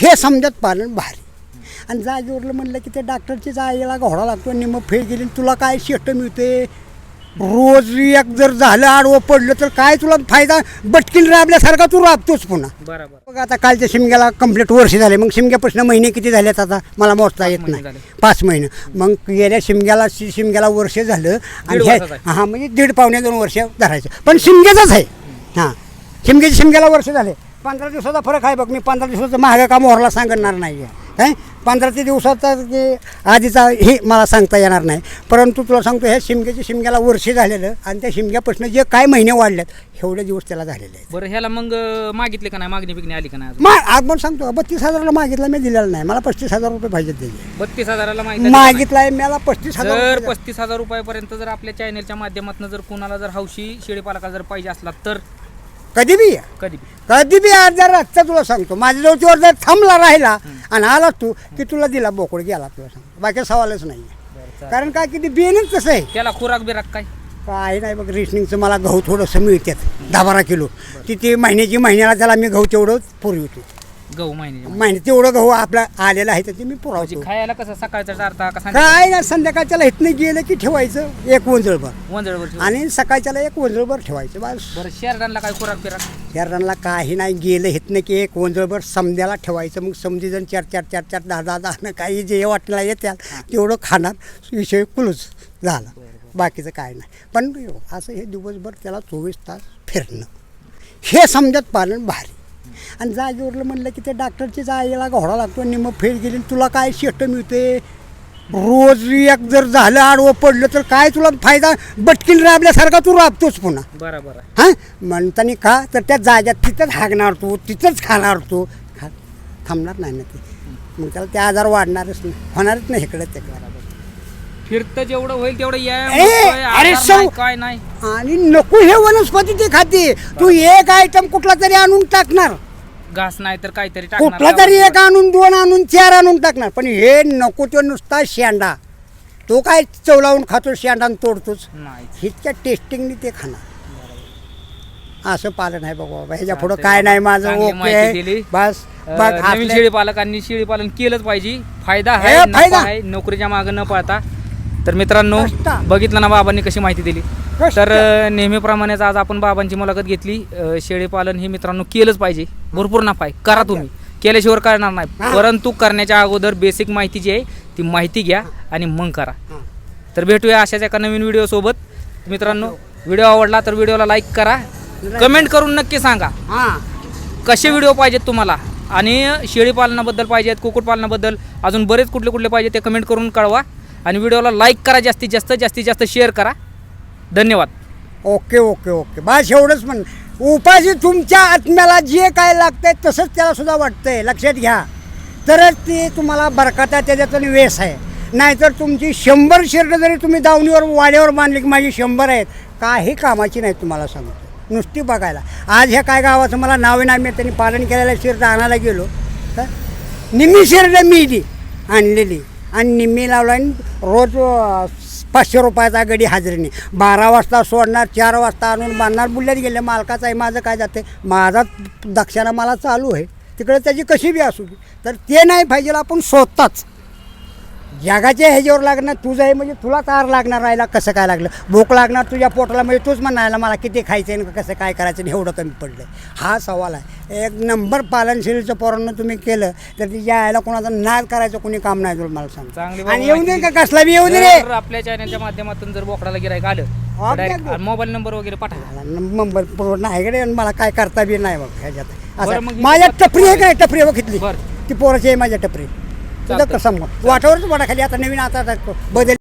हे समजत पालन भारी. आणि जागेवरलं म्हणलं की ते डॉक्टरची जायला घोडा लागतो निम फेल गेली आणि तुला काय शिष्ट मिळते? रोज एक जर झालं आडवं पडलं तर काय तुला फायदा? बटकीन राबल्यासारखा तू राबतोच पुन्हा. बरोबर. बघ आता कालच्या शिमग्याला कंप्लीट वर्ष झाले. मग शिमग्यापासून महिने किती झालेत आता? मला मोजता येत नाही. पाच महिने. मग गेल्या शिमग्याला शि- शिमग्याला वर्ष झालं आणि दीड ह्या- वर्षाचं आहे. हां म्हणजे दीड पावणे दोन वर्ष धरायचं. पण शिमग्याचंच आहे. हां. शिमग्याची शिमग्याला वर्ष झाले. पंधरा दिवसाचा फरक आहे बघ मी पंधरा दिवसाचं महागा का मोहरला सांगणार नाही आहे काय पंधरा ते दिवसाचा जे आधीचा हे मला सांगता येणार नाही. परंतु तुला सांगतो ह्या शिमग्याची शिमग्याला वर्ष झालेलं आणि त्या शिमग्यापासून जे काय महिने वाढलेत एवढे दिवस त्याला झालेले आहेत. बरं ह्याला मग मागितले का नाही? मागणी बिगणी आली का नाही अजून? मा आपण सांगतो बत्तीस हजाराला मागितला मी दिलेला नाही. मला पस्तीस हजार रुपये पाहिजे त्याचे बत्तीस हजाराला मागितलं आहे मला पस्तीस हजार जर रुपये द्या. पस्तीस हजार रुपयापर्यंत जर आपल्या चॅनलच्या माध्यमातून जर कोणाला जर हौशी शेळीपालका जर पाहिजे असला तर? कधी बी या. कधी बी. कधी बी आज जर आजचा तुला सांगतो माझ्या जवळच्यावर जर थांबला राहिला आणि आला तू की तुला दिला बोकड गेला तुला सांगतो. बाकी सवालच नाही कारण काय किती बियनच तसं आहे. त्याला खुराक बिराक काय? काय नाही बघ रेशनिंगचं मला गहू थोडंसं मिळतात दहा बारा किलो. तिथे महिन्याची महिन्याला त्याला मी गहू तेवढं पुरवतो. गहू महिने. तेवढं गहू आपला आलेला आहे त्याचे मी म्हणजे पुरवतो खायला कसं सकाळचा चारता काय ना संध्याकाळच्याला इथनं गेलं की ठेवायचं एक वंजळभर. वंजळवर. आणि सकाळच्याला एक वंजळभर ठेवायचं बस. बरं शेरडांना काय खुराक बिराक? शहरांना काही नाही गेलं इथनं की एक वंजळभर समद्याला ठेवायचं. मग समधी जण चार चार चार चार दहा दहा दहा काही जे वाटलं येत्याल तेवढं खाणार. विषय कुलूच झाला. बाकीचं काय नाही. पण असं हे दिवसभर त्याला चोवीस तास फिरणं. हे समजत पालन भारी. आणि जागेवरलं म्हणलं की ते डॉक्टरची जायला घोडा लागतो निम फेल गेली आणि तुला काय शिष्ट मिळते? रोज एक जर झालं आडवं पडलं तर काय तुला फायदा? बटकीन राबल्यासारखा तू राबतोच पुन्हा. बरं बरं हां? म्हणताना का? तर त्या जाग्यात तिथंच हागणार तू तिथंच खाणार तू. खा थांबणार नाही ना ते मग त्याला ते आजार वाढणारच नाही. होणारच नाही इकडे तिकडे फिरतं जेवढं होईल तेवढं या ए, अरे सौ- काय नाही. आणि नको हे वनस्पती ते खाते. तू एक आयटम कुठला तरी आणून टाकणार. घास नाही तर काहीतरी टाकणार कुठला तरी एक आणून दोन आणून चार आणून टाकणार. पण हे नको तो नुसता शेंडा. तो काय चवलावून खातो शेंडा आणि तोडतोच? नाही. इतक्या टेस्टिंगनी ते खाणार. असं पालन आहे बघा बाबा ह्याच्या पुढं काय नाही माझं. चांगली ओके. माहिती दिली. बस. अं, बघ नवीन आपल्या- शेळी पालकांनी शेळी पालन केलंच पाहिजे. फायदा हे, आहे नफा फायदा. आहे. नोकरीच्या मागे न पळता. तर मित्रांनो. बघितलं ना बाबांनी कशी माहिती दिली. तर नेहमीप्रमाणेच आज आपण बाबांची मुलाखत घेतली. अं, शेळी पालन हे मित्रांनो केलंच पाहिजे. भरपूर नफा आहे. करा तुम्ही. केल्याशिवाय करणार नाही. परंतु करण्याच्या अगोदर बेसिक माहिती जी आहे ती माहिती घ्या आणि मग करा. तर भेटूया अशाच एका नवीन व्हिडिओ सोबत. मित्रांनो व्हिडिओ आवडला तर व्हिडिओला लाईक करा. कमेंट करून नक्की सांगा. कसे व्हिडिओ पाहिजेत तुम्हाला? आणि शेळी पालनाबद्दल पाहिजेत कुक्कुटपालनाबद्दल? अजून बरेच कुठले कुठले पाहिजे ते कमेंट करून कळवा. आणि व्हिडिओला लाईक करा जास्तीत जास्त जास्तीत जास्त शेअर करा. धन्यवाद. Okay okay okay. बस एवढंच म्हण उपाशी तुमच्या आत्म्याला जे काय लागतंय तसंच त्याला सुद्धा वाटतंय. लक्षात घ्या. तरच ते तुम्हाला बरकता त्याच्यातून वेस आहे. नाहीतर तुमची शंभर शिरडं जरी तुम्ही दावणीवर वाड्यावर बांधली की माझी शंभर आहेत काही कामाची नाही तुम्हाला सांगतो. नुसती बघायला. आज ह्या काय गावाचं मला नावे नाही मी त्यांनी पालन केलेल्या शिरडं आणायला गेलो. तर निम्मी शिरडं मी दी आणलेली. आणि निम्मी लावला आणि रोज पाचशे रुपयाचा गडी हाजरीने. बारा वाजता सोडणार चार वाजता आणून बांधणार बुलल्यात गेले. मालकाचं आहे माझं काय जाते? माझा दक्षिणा मला चालू आहे. तिकडे त्याची कशी बी असू दे. तर ते नाही पाहिजे आपण स्वतःच. जगाच्या ह्याच्यावर लागणार तुझं आहे म्हणजे तुला तार लागणार राहिला कसं काय लागलं? भूक लागणार तुझ्या पोटाला म्हणजे तूच म्हणायला मला किती खायचं आहे कसं काय करायचं आणि एवढं कमी पडलं हा सवाल आहे. एक नंबर पालनशीलचं पोरांना तुम्ही केलं तर तिच्या आयला कोणाचा नाद करायचं कोणी काम नाही तुला मला सांग आणि येऊ दे का कसला बी येऊ दे रे? आपल्या चॅनलच्या माध्यमातून जर बोकडाला गिरायक आलं. मोबाईल नंबर वगैरे पाठवा. मुंबई पूर्ण आहे मला काय करता बी नाही बघ ह्याच्यात. असं माझ्या टपरी आहे का नाही? टपरी बघितली ती पोराची आहे माझ्या टपरी तुझं कसं मग? वाटावरच वाटाखाली आता नवीन आता बदल